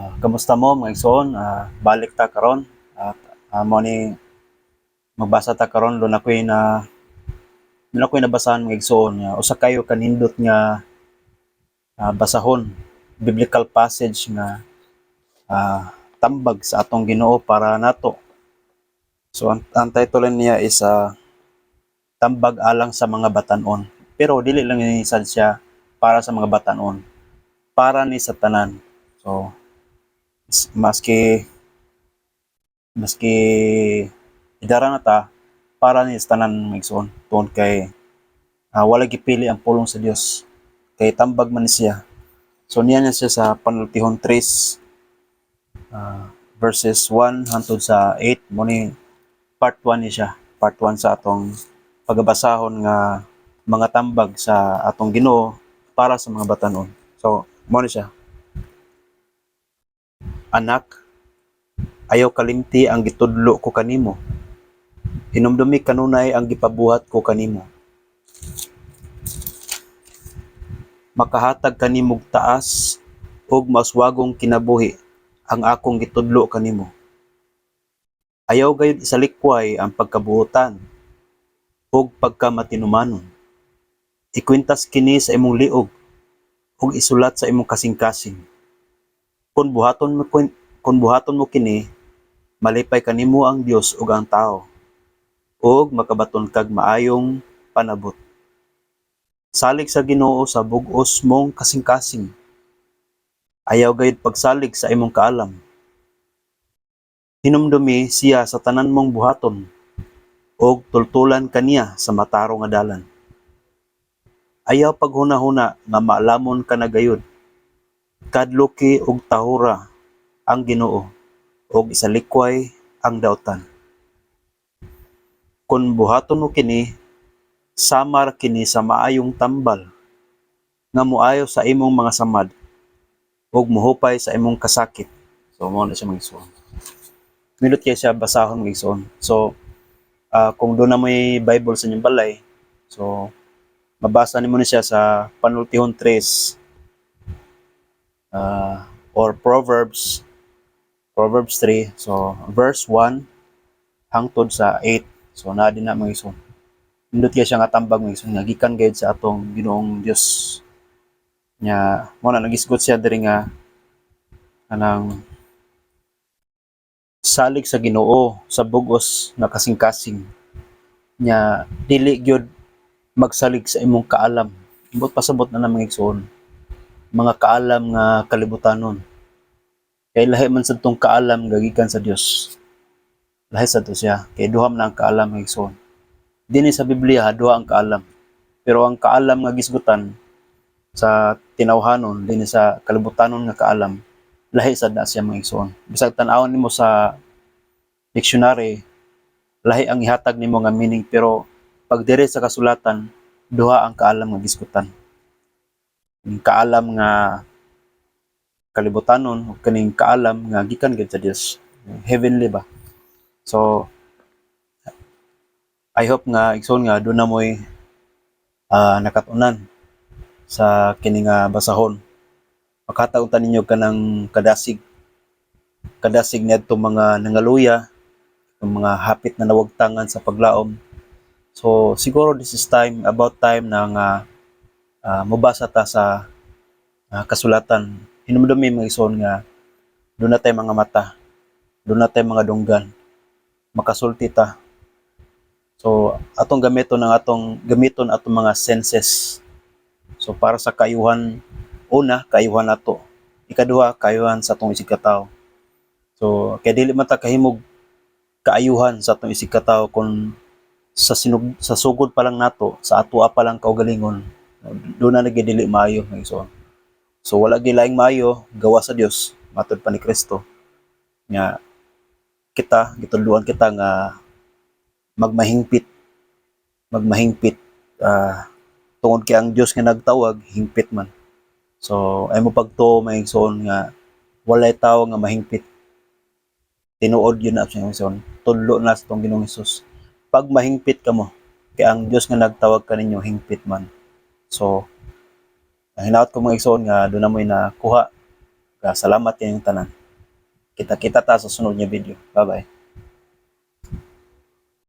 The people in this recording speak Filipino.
Ah, kamusta mo mga igsoon? Ah, balik ta karon at uh, mo ni magbasa ta karon do na koy na do na koy nabasahan mga igsoon nga usa kayo kanindot nga ah, basahon biblical passage nga ah, tambag sa atong Ginoo para nato. So ang, ang title niya is ah, tambag alang sa mga batanon. Pero dili lang ni sad siya para sa mga batanon. Para ni sa tanan. So maski maski idara na ta para ni tanan migsoon tuon kay ah, wala gipili ang pulong sa Dios kay tambag man siya. So niya niya siya sa panultihon 3 ah, verses 1 hangtod sa 8 mo ni part 1 ni siya. Part 1 sa atong pagabasahon nga mga tambag sa atong Ginoo para sa mga batanon. So mo ni siya anak ayaw kalimti ang gitudlo ko kanimo. Hinumdumi kanunay ang gipabuhat ko kanimo. Makahatag kanimog taas ug maswagong kinabuhi ang akong gitudlo kanimo. Ayaw gayud isalikway ang pagkabuotan ug pagkamatinumanon. Ikwintas kini sa imong liog ug isulat sa imong kasing-kasing kung buhaton mo kun, kung buhaton mo kini malipay kanimo ang Dios ug ang tao. Ug makabaton kag maayong panabot. Salig sa Ginoo sa bug-os mong kasing-kasing. Ayaw gayud pagsalig sa imong kaalam. Hinumdumi siya sa tanan mong buhaton ug tultulan kaniya sa mataro nga dalan ayaw paghuna-huna nga maalamon ka na gayud kadluki ug tahura ang Ginoo ug isalikway ang dautan. Kung buhaton mo kini, samar kini sa maayong tambal nga muayo sa imong mga samad ug muhupay sa imong kasakit. So mo na siya magsuon. Milot kay siya basahon magsuon. So ah, kung doon na may Bible sa inyong balay, so mabasa nimo na siya sa Panultihon 3 uh, or Proverbs Proverbs 3 so verse 1 hangtod sa 8 so na din na mga ison Nindot kaya siya nga tambag mga ison nga gikan gayud sa atong Ginoong Dios nya mo na nagisgot siya diri nga kanang salig sa Ginoo sa bugos nga kasing-kasing. Nya dili gyud magsalig sa imong kaalam. Imbot pasabot na na mga igsoon mga kaalam nga kalibutanon. Kay lahi man sa tong kaalam nga gikan sa Dios. Lahi sa to siya. Kay duha man ang kaalam nga igsoon. Dinhi sa Biblia duha ang kaalam. Pero ang kaalam nga gisgutan sa tinawhanon dinhi sa kalibutanon nga kaalam lahi sad na siya mga igsoon. Bisag tan-awon nimo sa dictionary lahi ang ihatag nimo nga meaning pero pag dire sa kasulatan duha ang kaalam nga gisgutan kaalam nga kalibutanon o kaning kaalam nga gikan gid sa Dios. Heavenly ba? So I hope nga igsoon nga do na moy ah, nakatunan sa kini nga basahon. Makataon ta ninyo kanang kadasig kadasig niadto mga nangaluya ang mga hapit na nawagtangan sa paglaom. So siguro this is time about time na nga ah, mabasa ta sa ah, kasulatan. Hinumdumi mga ison nga doon na tayo mga mata, doon na tayo mga dunggan, makasulti ta. So, atong gamiton ng atong gamiton atong mga senses. So, para sa kayuhan, una, kayuhan nato. Ikaduha, kayuhan sa atong isig katao. So, kaya dili man ta kahimog kaayuhan sa atong isig katao kung sa sinug, sa sugod pa lang nato, sa atua pa lang kaugalingon, doon na nagidili maayo ng iso. So wala gilaing maayo gawa sa Dios matud pa ni Kristo. Nga kita gituluan kita nga magmahingpit magmahingpit ah, tungod kay ang Dios nga nagtawag hingpit man. So ay mo pagto may igsoon nga walay tawo nga mahingpit. Tinuod yun na sa igsoon. Tudlo na sa tong Ginoong Hesus. Pag mahingpit ka mo, kay ang Dios nga nagtawag kaninyo hingpit man. So, hinaot ko mga igsoon nga doon na mo'y nakuha Salamat kayong tanan. Kita-kita ta sa sunod nga video. Bye-bye.